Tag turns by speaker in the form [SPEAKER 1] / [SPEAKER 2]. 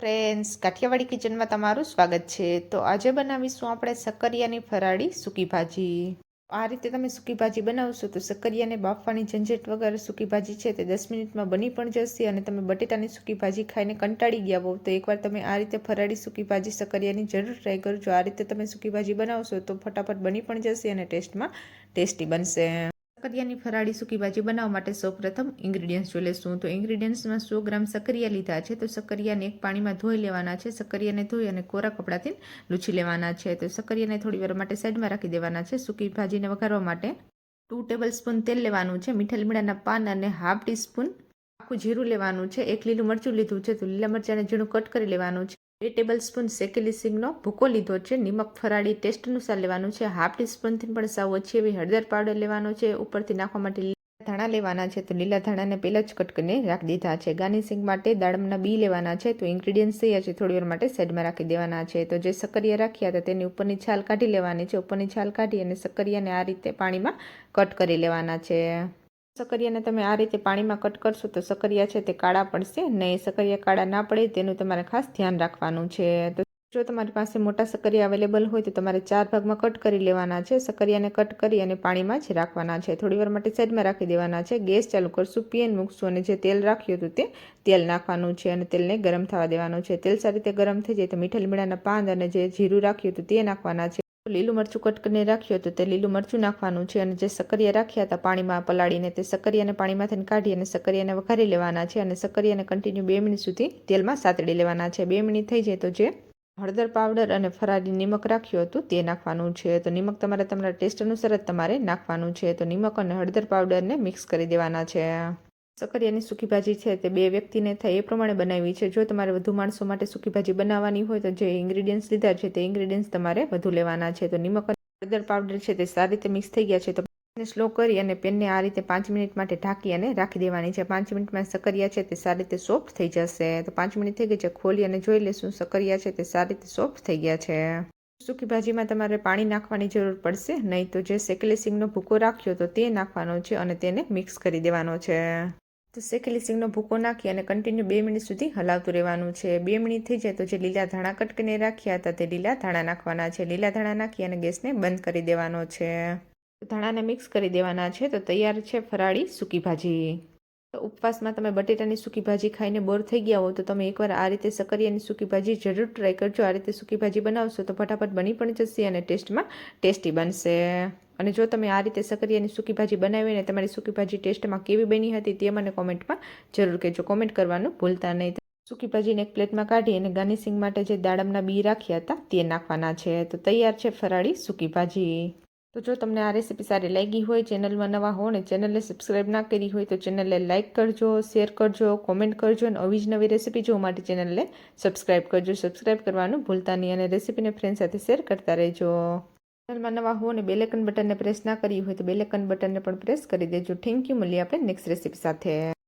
[SPEAKER 1] Friends, Kathiawadi કિચનમાં તમારું સ્વાગત છે. તો આજે બનાવીશું આપણે સક્કરિયાની ફરાળી સૂકી ભાજી. આ રીતે તમે સૂકી ભાજી બનાવશો તો સક્કરિયાને બાફવાની ઝંઝટ વગર સૂકી ભાજી છે તે દસ મિનિટમાં બની પણ જશે અને તમે બટેટાની સૂકી ભાજી ખાઈને કંટાળી ગયા હોવ તો એકવાર તમે આ રીતે ફરાળી સૂકી ભાજી સક્કરિયાની જરૂર ટ્રાય કરજો. આ રીતે તમે સૂકી ભાજી બનાવશો તો ફટાફટ બની પણ જશે અને ટેસ્ટમાં ટેસ્ટી બનશે. સક્કરિયાની ફરાળી સૂકી ભાજી બનાવવા માટે સૌપ્રથમ ઇન્ગ્રીડિયન્ટ્સ જોઈ લેશું તો ઇન્ગ્રીડિયન્ટ્સમાં સો ગ્રામ સક્કરિયા લીધા છે. તો સક્કરિયાને એક પાણીમાં ધોઈ લેવાના છે. સક્કરિયાને ધોઈ અને કોરા કપડાથી લૂછી લેવાના છે. તો સક્કરિયાને થોડી વાર માટે સાઈડમાં રાખી દેવાના છે. સૂકી ભાજીને વઘારવા માટે ટુ ટેબલ સ્પૂન તેલ લેવાનું છે. મીઠા લીમડાના પાન અને હાફ ટીસ્પૂન આખું જીરું લેવાનું છે. એક લીલું મરચું લીધું છે. તો લીલા મરચાંને ઝીણું કટ કરી લેવાનું છે. બે ટેબલ સ્પૂન શેકેલી સિંગનો ભૂકો લીધો છે. નિમક ફરાળી ટેસ્ટ અનુસાર લેવાનું છે. હાફ ટીસ્પૂનથી પણ સાવ ઓછી એવી હળદર પાવડર લેવાનો છે. ઉપરથી નાખવા માટે લીલા ધાણા લેવાના છે. તો લીલા ધાણાને પહેલાં જ કટ કરીને રાખી દીધા છે. ગાર્નિશિંગ માટે દાડમના બી લેવાના છે. તો ઇન્ગ્રીડિયન્ટ્સ તૈયાર છે. થોડી વાર માટે સાઈડમાં રાખી દેવાના છે. તો જે સક્કરિયા રાખ્યા હતા તેની ઉપરની છાલ કાઢી લેવાની છે. ઉપરની છાલ કાઢી અને સક્કરિયાને આ રીતે પાણીમાં કટ કરી લેવાના છે. સક્કરિયાને તમે આ રીતે પાણીમાં કટ કરશો તો સકરિયા છે તે કાળા પડશે. નહીં, સકરિયા કાળા ના પડે તેનું તમારે ખાસ ધ્યાન રાખવાનું છે. તો જો તમારી પાસે મોટા સકરિયા અવેલેબલ હોય તો તમારે ચાર ભાગમાં કટ કરી લેવાના છે. સકરિયાને કટ કરી અને પાણીમાં જ રાખવાના છે. થોડી વાર માટે સાઈડમાં રાખી દેવાના છે. ગેસ ચાલુ કરશું, પીએન મૂકશું અને જે તેલ રાખ્યું હતું તે તેલ નાખવાનું છે અને તેલને ગરમ થવા દેવાનું છે. તેલ સારી રીતે ગરમ થઈ જાય તો મીઠા લીમડાના પાન અને જે જીરું રાખ્યું હતું તે નાખવાના છે. લીલું મરચું કટ રાખ્યું હતું તે લીલું મરચું નાખવાનું છે અને જે સક્કરિયા રાખ્યા હતા પાણીમાં પલાળીને તે સક્કરિયાને પાણીમાંથી કાઢી અને સક્કરિયાને વઘારી લેવાના છે અને સક્કરિયાને કન્ટિન્યુ બે મિનિટ સુધી તેલમાં સાતડી લેવાના છે. બે મિનિટ થઈ જાય તો જે હળદર પાવડર અને ફરાળી નિમક રાખ્યું હતું તે નાખવાનું છે. તો નિમક તમારે તમારા ટેસ્ટ અનુસાર જ તમારે નાખવાનું છે. તો નિમક અને હળદર પાવડરને મિક્સ કરી દેવાના છે. સક્કરિયાની સૂકી ભાજી છે તે બે વ્યક્તિને થાય એ પ્રમાણે બનાવી છે. જો તમારે વધુ માણસો માટે સૂકી ભાજી બનાવવાની હોય તો જે ઇન્ગ્રીડિયન્ટ્સ લીધા છે તે ઇન્ગ્રીડિયન્ટ્સ તમારે વધુ લેવાના છે. તો નિમક અને હળદર પાવડર છે તે સારી રીતે મિક્સ થઈ ગયા છે. તો પેનને સ્લો કરી અને પેનને આ રીતે પાંચ મિનિટ માટે ઢાંકી અને રાખી દેવાની છે. પાંચ મિનિટમાં સકરિયા છે તે સારી રીતે સોફ્ટ થઈ જશે. તો પાંચ મિનિટ થઈ ગઈ છે. ખોલી અને જોઈ લેશું સકરિયા છે તે સારી રીતે સોફ્ટ થઈ ગયા છે. સૂકી ભાજીમાં તમારે પાણી નાખવાની જરૂર પડશે. નહીં તો જે સેકલેસિંગનો ભૂકો રાખ્યો તો તે નાખવાનો છે અને તેને મિક્સ કરી દેવાનો છે. તો શેકેલી સિંગનો ભૂકો નાખી અને કન્ટિન્યુ બે મિનિટ સુધી હલાવતું રહેવાનું છે. બે મિનિટ થઈ જાય તો જે લીલા ધાણા કટકીને રાખ્યા હતા તે લીલા ધાણા નાખવાના છે. લીલા ધાણા નાખી અને ગેસને બંધ કરી દેવાનો છે. ધાણાને મિક્સ કરી દેવાના છે. તો તૈયાર છે ફરાળી સૂકી ભાજી. તો ઉપવાસમાં તમે બટેટાની સૂકી ભાજી ખાઈને બોર થઈ ગયા હો તો તમે એકવાર આ રીતે સકરિયાની સૂકી ભાજી જરૂર ટ્રાય કરજો. આ રીતે સૂકી ભાજી બનાવશો તો ફટાફટ બની પણ જશે અને ટેસ્ટમાં ટેસ્ટી બનશે. અને જો તમે આ રીતે સકરિયાની સૂકી ભાજી બનાવીને તમારી સૂકી ભાજી ટેસ્ટમાં કેવી બની હતી તે મને કોમેન્ટમાં જરૂર કહેજો. કોમેન્ટ કરવાનું ભૂલતા નહીં. સૂકી ભાજીને એક પ્લેટમાં કાઢી અને ગાર્નિશિંગ માટે જે દાડમના બી રાખ્યા હતા તે નાખવાના છે. તો તૈયાર છે ફરાળી સૂકી ભાજી. તો જો તમને આ રેસીપી સારી લાગી હોય, ચેનલમાં નવા હો ને ચેનલને સબસ્ક્રાઈબ ના કરી હોય તો ચેનલને લાઇક કરજો, શેર કરજો, કોમેન્ટ કરજો અને આવી જ નવી રેસીપી જોવા માટે ચેનલને સબસ્ક્રાઈબ કરજો. સબસ્ક્રાઈબ કરવાનું ભૂલતા નહીં અને રેસીપીને ફ્રેન્ડ સાથે શેર કરતા રહેજો. ચેનલમાં નવા હો અને બેલેકન બટનને પ્રેસ ના કરી હોય તો બેલેકન બટનને પણ પ્રેસ કરી દેજો. થેન્ક યુ મળીએ આપણે નેક્સ્ટ રેસીપી સાથે.